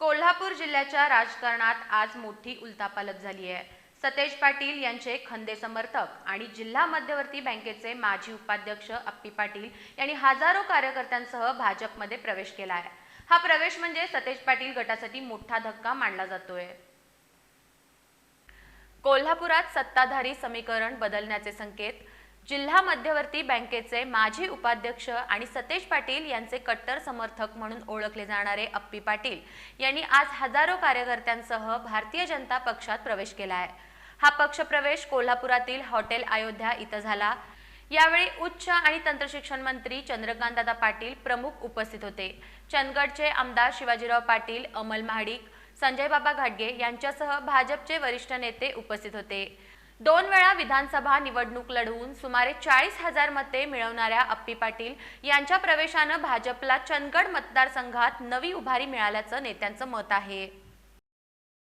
कोल्हापूर जिल्ह्याच्या राजकारणात आज मोठी उलथापालथ झाली आहे. सतेज पाटील यांचे खंदे समर्थक आणि जिल्हा मध्यवर्ती बँकेचे माजी उपाध्यक्ष अप्पी पाटील यांनी हजारो कार्यकर्त्यांसह भाजपमध्ये प्रवेश केला आहे. हा प्रवेश म्हणजे सतेज पाटील गटासाठी मोठा धक्का मानला जातोय. कोल्हापुरात सत्ताधारी समीकरण बदलण्याचे संकेत जिल्हा मध्यवर्ती बँकेचे माजी उपाध्यक्ष आणि सतेज पाटील यांचे कट्टर समर्थक म्हणून ओळखले जाणारे अप्पी पाटील यांनी आज हजारो कार्यकर्त्यांसह भारतीय जनता पक्षात प्रवेश केला आहे. हा पक्षप्रवेश कोल्हापुरातील हॉटेल अयोध्या इथं झाला. यावेळी उच्च आणि तंत्रशिक्षण मंत्री चंद्रकांतदादा पाटील प्रमुख उपस्थित होते. चंदगडचे आमदार शिवाजीराव पाटील अमल महाडिक संजय बाबा घाटगे यांच्यासह भाजपचे वरिष्ठ नेते उपस्थित होते. दोन वेळा विधानसभा निवडणूक लढवून सुमारे चाळीस हजार मते मिळवणाऱ्या अप्पी पाटील यांच्या प्रवेशानं भाजपला चंदगड मतदारसंघात नवी उभारी मिळाल्याचं नेत्यांचं मत आहे.